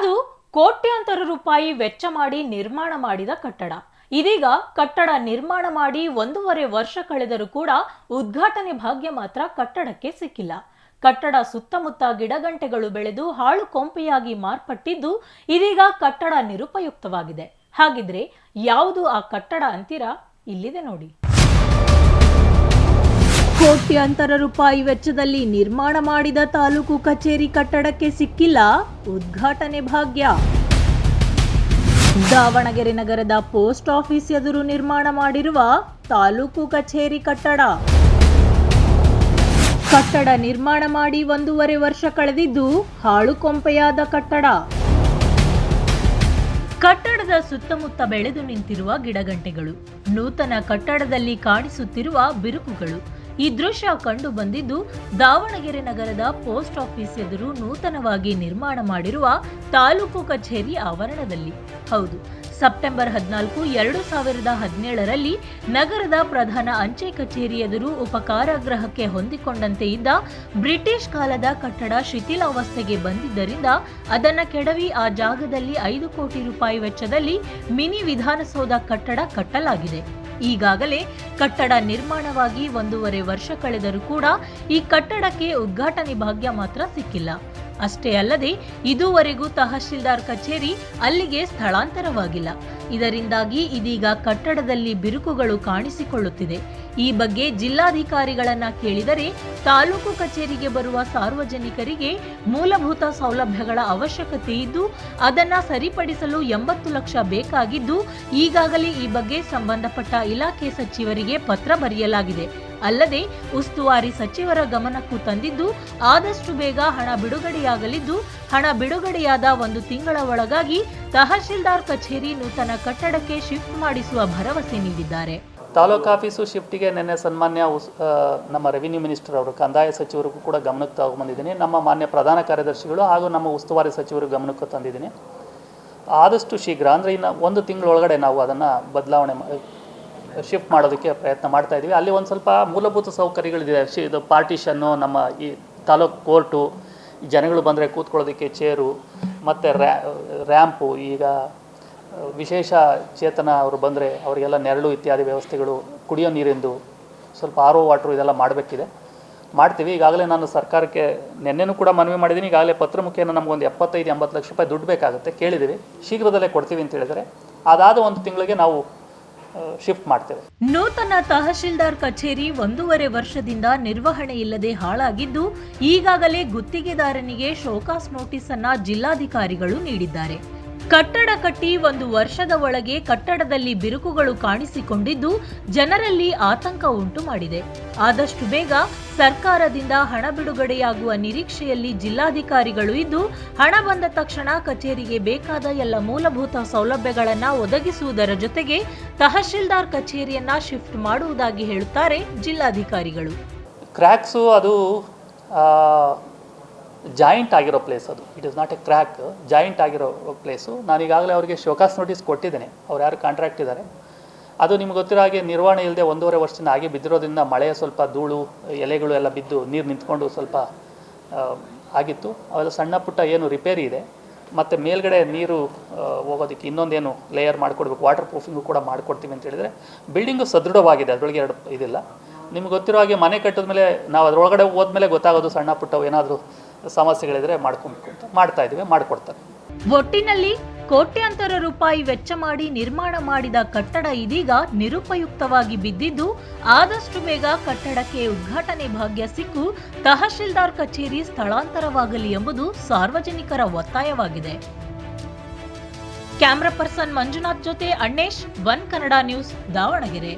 ಅದು ಕೋಟ್ಯಾಂತರ ರೂಪಾಯಿ ವೆಚ್ಚ ಮಾಡಿ ನಿರ್ಮಾಣ ಮಾಡಿದ ಕಟ್ಟಡ. ಇದೀಗ ಕಟ್ಟಡ ನಿರ್ಮಾಣ ಮಾಡಿ ಒಂದೂವರೆ ವರ್ಷ ಕಳೆದರೂ ಕೂಡ ಉದ್ಘಾಟನೆ ಭಾಗ್ಯ ಮಾತ್ರ ಕಟ್ಟಡಕ್ಕೆ ಸಿಕ್ಕಿಲ್ಲ. ಕಟ್ಟಡ ಸುತ್ತಮುತ್ತ ಗಿಡಗಂಟೆಗಳು ಬೆಳೆದು ಹಾಳು ಕೊಂಪೆಯಾಗಿ ಮಾರ್ಪಟ್ಟಿದ್ದು ಇದೀಗ ಕಟ್ಟಡ ನಿರುಪಯುಕ್ತವಾಗಿದೆ. ಹಾಗಿದ್ರೆ ಯಾವುದು ಆ ಕಟ್ಟಡ ಅಂತೀರಾ? ಇಲ್ಲಿದೆ ನೋಡಿ. ಕೋಟ್ಯಾಂತರ ರೂಪಾಯಿ ವೆಚ್ಚದಲ್ಲಿ ನಿರ್ಮಾಣ ಮಾಡಿದ ತಾಲೂಕು ಕಚೇರಿ ಕಟ್ಟಡಕ್ಕೆ ಸಿಕ್ಕಿಲ್ಲ ಉದ್ಘಾಟನೆ ಭಾಗ್ಯ. ದಾವಣಗೆರೆ ನಗರದ ಪೋಸ್ಟ್ ಆಫೀಸ್ ಎದುರು ನಿರ್ಮಾಣ ಮಾಡಿರುವ ತಾಲೂಕು ಕಚೇರಿ ಕಟ್ಟಡ. ಕಟ್ಟಡ ನಿರ್ಮಾಣ ಮಾಡಿ ಒಂದೂವರೆ ವರ್ಷ ಕಳೆದಿದ್ದು ಹಾಳು ಕೊಂಪೆಯಾದ ಕಟ್ಟಡ. ಕಟ್ಟಡದ ಸುತ್ತಮುತ್ತ ಬೆಳೆದು ನಿಂತಿರುವ ಗಿಡಗಂಟೆಗಳು. ನೂತನ ಕಟ್ಟಡದಲ್ಲಿ ಕಾಣಿಸುತ್ತಿರುವ ಬಿರುಕುಗಳು. ಈ ದೃಶ್ಯ ಕಂಡು ಬಂದಿದ್ದು ದಾವಣಗೆರೆ ನಗರದ ಪೋಸ್ಟ್ ಆಫೀಸ್ ಎದುರು ನೂತನವಾಗಿ ನಿರ್ಮಾಣ ಮಾಡಿರುವ ತಾಲೂಕು ಕಚೇರಿ ಆವರಣದಲ್ಲಿ. ಹೌದು, ಸೆಪ್ಟೆಂಬರ್ ಹದಿನಾಲ್ಕು, ಎರಡು ಸಾವಿರದ ಹದಿನೇಳರಲ್ಲಿ ನಗರದ ಪ್ರಧಾನ ಅಂಚೆ ಕಚೇರಿ ಎದುರು ಉಪಕಾರಾಗೃಹಕ್ಕೆ ಹೊಂದಿಕೊಂಡಂತೆ ಇದ್ದ ಬ್ರಿಟಿಷ್ ಕಾಲದ ಕಟ್ಟಡ ಶಿಥಿಲಾವಸ್ಥೆಗೆ ಬಂದಿದ್ದರಿಂದ ಅದನ್ನು ಕೆಡವಿ ಆ ಜಾಗದಲ್ಲಿ ಐದು ಕೋಟಿ ರೂಪಾಯಿ ವೆಚ್ಚದಲ್ಲಿ ಮಿನಿ ವಿಧಾನಸೌಧ ಕಟ್ಟಡ ಕಟ್ಟಲಾಗಿದೆ. ಈಗಾಗಲೇ ಕಟ್ಟಡ ನಿರ್ಮಾಣವಾಗಿ ಒಂದೂವರೆ ವರ್ಷ ಕಳೆದರೂ ಕೂಡ ಈ ಕಟ್ಟಡಕ್ಕೆ ಉದ್ಘಾಟನೆ ಭಾಗ್ಯ ಮಾತ್ರ ಸಿಕ್ಕಿಲ್ಲ. ಅಷ್ಟೇ ಅಲ್ಲದೆ ಇದುವರೆಗೂ ತಹಶೀಲ್ದಾರ್ ಕಚೇರಿ ಅಲ್ಲಿಗೆ ಸ್ಥಳಾಂತರವಾಗಿಲ್ಲ. ಇದರಿಂದಾಗಿ ಇದೀಗ ಕಟ್ಟಡದಲ್ಲಿ ಬಿರುಕುಗಳು ಕಾಣಿಸಿಕೊಳ್ಳುತ್ತಿದೆ. ಈ ಬಗ್ಗೆ ಜಿಲ್ಲಾಧಿಕಾರಿಗಳನ್ನ ಕೇಳಿದರೆ ತಾಲೂಕು ಕಚೇರಿಗೆ ಬರುವ ಸಾರ್ವಜನಿಕರಿಗೆ ಮೂಲಭೂತ ಸೌಲಭ್ಯಗಳ ಅವಶ್ಯಕತೆ ಇದ್ದು, ಅದನ್ನ ಸರಿಪಡಿಸಲು ಎಂಬತ್ತು ಲಕ್ಷ ಬೇಕಾಗಿದ್ದು, ಈಗಾಗಲೇ ಈ ಬಗ್ಗೆ ಸಂಬಂಧಪಟ್ಟ ಇಲಾಖೆ ಸಚಿವರಿಗೆ ಪತ್ರ ಬರೆಯಲಾಗಿದೆ. ಅಲ್ಲದೆ, ಉಸ್ತುವಾರಿ ಸಚಿವರ ಗಮನಕ್ಕೂ ತಂದಿದ್ದು, ಆದಷ್ಟು ಬೇಗ ಹಣ ಬಿಡುಗಡೆಯಾಗಲಿದ್ದು, ಹಣ ಬಿಡುಗಡೆಯಾದ ಒಂದು ತಿಂಗಳ ಒಳಗಾಗಿ ತಹಶೀಲ್ದಾರ್ ಕಚೇರಿ ನೂತನ ಕಟ್ಟಡಕ್ಕೆ ಶಿಫ್ಟ್ ಮಾಡಿಸುವ ಭರವಸೆ ನೀಡಿದ್ದಾರೆ. ತಾಲೂಕು ಆಫೀಸು ಶಿಫ್ಟಿಗೆ ನಿನ್ನೆ ಸನ್ಮಾನ್ಯ ನಮ್ಮ ರೆವಿನ್ಯೂ ಮಿನಿಸ್ಟರ್ ಅವರು, ಕಂದಾಯ ಸಚಿವರಿಗೂ ಕೂಡ ಗಮನಕ್ಕೆ ತಗೊಂಬಂದಿದ್ದೀನಿ. ನಮ್ಮ ಮಾನ್ಯ ಪ್ರಧಾನ ಕಾರ್ಯದರ್ಶಿಗಳು ಹಾಗೂ ನಮ್ಮ ಉಸ್ತುವಾರಿ ಸಚಿವರು ಗಮನಕ್ಕೆ ತಂದಿದ್ದೀನಿ. ಆದಷ್ಟು ಶೀಘ್ರ, ಅಂದರೆ ಇನ್ನು ಒಂದು ತಿಂಗಳೊಳಗಡೆ ನಾವು ಅದನ್ನು ಬದಲಾವಣೆ ಶಿಫ್ಟ್ ಮಾಡೋದಕ್ಕೆ ಪ್ರಯತ್ನ ಮಾಡ್ತಾ ಇದ್ದೀವಿ. ಅಲ್ಲಿ ಒಂದು ಸ್ವಲ್ಪ ಮೂಲಭೂತ ಸೌಕರ್ಯಗಳಿದೆ. ಶಿ, ಇದು ಪಾರ್ಟಿಷನ್ನು, ನಮ್ಮ ಈ ತಾಲೂಕು ಕೋರ್ಟು, ಜನಗಳು ಬಂದರೆ ಕೂತ್ಕೊಳ್ಳೋದಕ್ಕೆ ಚೇರು, ಮತ್ತು ರ್ಯಾ, ರ್ಯಾಂಪು, ಈಗ ವಿಶೇಷ ಚೇತನ ಅವರು ಬಂದರೆ ಅವರಿಗೆಲ್ಲ ನೆರಳು ಇತ್ಯಾದಿ ವ್ಯವಸ್ಥೆಗಳು, ಕುಡಿಯೋ ನೀರಿಂದು, ಸ್ವಲ್ಪ ಆರ್ ಒ ವಾಟ್ರು ಇದೆಲ್ಲ ಮಾಡಬೇಕಿದೆ. ಮಾಡ್ತೀವಿ. ಈಗಾಗಲೇ ನಾನು ಸರ್ಕಾರಕ್ಕೆ ನಿನ್ನೆನೂ ಕೂಡ ಮನವಿ ಮಾಡಿದ್ದೀನಿ. ಈಗಾಗಲೇ ಪತ್ರ ಮುಖೇನ ನಮಗೊಂದು ಎಪ್ಪತ್ತೈದು, ಎಂಬತ್ತು ಲಕ್ಷ ರೂಪಾಯಿ ದುಡ್ಡು ಬೇಕಾಗುತ್ತೆ. ಕೇಳಿದ್ದೀವಿ. ಶೀಘ್ರದಲ್ಲೇ ಕೊಡ್ತೀವಿ ಅಂತ ಹೇಳಿದರೆ ಅದಾದ ಒಂದು ತಿಂಗಳಿಗೆ ನಾವು ಶಿಫ್ಟ್ ಮಾಡ್ತೇವೆ. ನೂತನ ತಹಶೀಲ್ದಾರ್ ಕಚೇರಿ ಒಂದೂವರೆ ವರ್ಷದಿಂದ ನಿರ್ವಹಣೆ ಇಲ್ಲದೆ ಹಾಳಾಗಿದ್ದು, ಈಗಾಗಲೇ ಗುತ್ತಿಗೆದಾರನಿಗೆ ಶೋಕಾಸ್ ನೋಟಿಸ್ ಅನ್ನ ಜಿಲ್ಲಾಧಿಕಾರಿಗಳು ನೀಡಿದ್ದಾರೆ. ಕಟ್ಟಡ ಕಟ್ಟಿ ಒಂದು ವರ್ಷದ ಒಳಗೆ ಕಟ್ಟಡದಲ್ಲಿ ಬಿರುಕುಗಳು ಕಾಣಿಸಿಕೊಂಡಿದ್ದು ಜನರಲ್ಲಿ ಆತಂಕ ಉಂಟು ಮಾಡಿದೆ. ಆದಷ್ಟು ಬೇಗ ಸರ್ಕಾರದಿಂದ ಹಣ ಬಿಡುಗಡೆಯಾಗುವ ನಿರೀಕ್ಷೆಯಲ್ಲಿ ಜಿಲ್ಲಾಧಿಕಾರಿಗಳು ಇದ್ದು ಹಣ ಬಂದ ತಕ್ಷಣ ಕಚೇರಿಗೆ ಬೇಕಾದ ಎಲ್ಲ ಮೂಲಭೂತ ಸೌಲಭ್ಯಗಳನ್ನು ಒದಗಿಸುವುದರ ಜೊತೆಗೆ ತಹಶೀಲ್ದಾರ್ ಕಚೇರಿಯನ್ನ ಶಿಫ್ಟ್ ಮಾಡುವುದಾಗಿ ಹೇಳುತ್ತಾರೆ ಜಿಲ್ಲಾಧಿಕಾರಿಗಳು. ಕ್ರ್ಯಾಕ್ಸು ಅದು ಜಾಯಿಂಟ್ ಆಗಿರೋ ಪ್ಲೇಸ್ ಅದು. It is not a crack joint ಆಗಿರೋ ಪ್ಲೇಸು ನಾನು ಈಗಾಗಲೇ ಅವರಿಗೆ ಶೋಕಾಸ್ ನೋಟಿಸ್ ಕೊಟ್ಟಿದ್ದೇನೆ. ಅವ್ರು ಯಾರು ಕಾಂಟ್ರಾಕ್ಟ್ ಇದ್ದಾರೆ. ಅದು ನಿಮ್ಗೆ ಗೊತ್ತಿರೋ ಹಾಗೆ ನಿರ್ವಹಣೆ ಇಲ್ಲದೆ ಒಂದೂವರೆ ವರ್ಷದಿಂದ ಆಗಿ ಬಿದ್ದಿರೋದ್ರಿಂದ ಮಳೆಯ ಸ್ವಲ್ಪ ಧೂಳು, ಎಲೆಗಳು ಎಲ್ಲ ಬಿದ್ದು ನೀರು ನಿಂತ್ಕೊಂಡು ಸ್ವಲ್ಪ ಆಗಿತ್ತು. ಅವೆಲ್ಲ ಸಣ್ಣ ಪುಟ್ಟ ಏನು ರಿಪೇರಿ ಇದೆ. ಮತ್ತು ಮೇಲ್ಗಡೆ ನೀರು ಹೋಗೋದಕ್ಕೆ ಇನ್ನೊಂದೇನು ಲೇಯರ್ ಮಾಡಿಕೊಡ್ಬೇಕು ವಾಟರ್ ಪ್ರೂಫಿಂಗು ಕೂಡ ಮಾಡಿಕೊಡ್ತೀವಿ ಅಂತ ಹೇಳಿದರೆ ಬಿಲ್ಡಿಂಗು ಸದೃಢವಾಗಿದೆ. ಅದರೊಳಗೆ ಎರಡು ಇದಿಲ್ಲ. ನಿಮ್ಗೆ ಗೊತ್ತಿರೋ ಹಾಗೆ ಮನೆ ಕಟ್ಟಿದ ಮೇಲೆ ನಾವು ಅದರೊಳಗಡೆ ಹೋದ್ಮೇಲೆ ಗೊತ್ತಾಗೋದು ಸಣ್ಣ ಪುಟ್ಟ ಏನಾದರೂ ಸಮಸ್ಯೆಗಳಿದ್ರೆ ಮಾಡ್ಕೊಬೇಕು ಅಂತ ಮಾಡ್ತಾ ಇದ್ದೀವಿ, ಮಾಡಿಕೊಡ್ತಾರೆ. ಒಟ್ಟಿನಲ್ಲಿ ಕೋಟ್ಯಾಂತರ ರೂಪಾಯಿ ವೆಚ್ಚ ಮಾಡಿ ನಿರ್ಮಾಣ ಮಾಡಿದ ಕಟ್ಟಡ ಇದೀಗ ನಿರುಪಯುಕ್ತವಾಗಿ ಬಿದ್ದಿದ್ದು, ಆದಷ್ಟು ಬೇಗ ಕಟ್ಟಡಕ್ಕೆ ಉದ್ಘಾಟನೆ ಭಾಗ್ಯ ಸಿಕ್ಕು, ತಹಶೀಲ್ದಾರ್ ಕಚೇರಿ ಸ್ಥಳಾಂತರವಾಗಲಿ ಎಂಬುದು ಸಾರ್ವಜನಿಕರ ಒತ್ತಾಯವಾಗಿದೆ. ಕ್ಯಾಮ್ರಾ ಪರ್ಸನ್ ಮಂಜುನಾಥ್ ಜೊತೆ ಅಣ್ಣೇಶ್, ಒನ್ ಕನ್ನಡ ನ್ಯೂಸ್, ದಾವಣಗೆರೆ.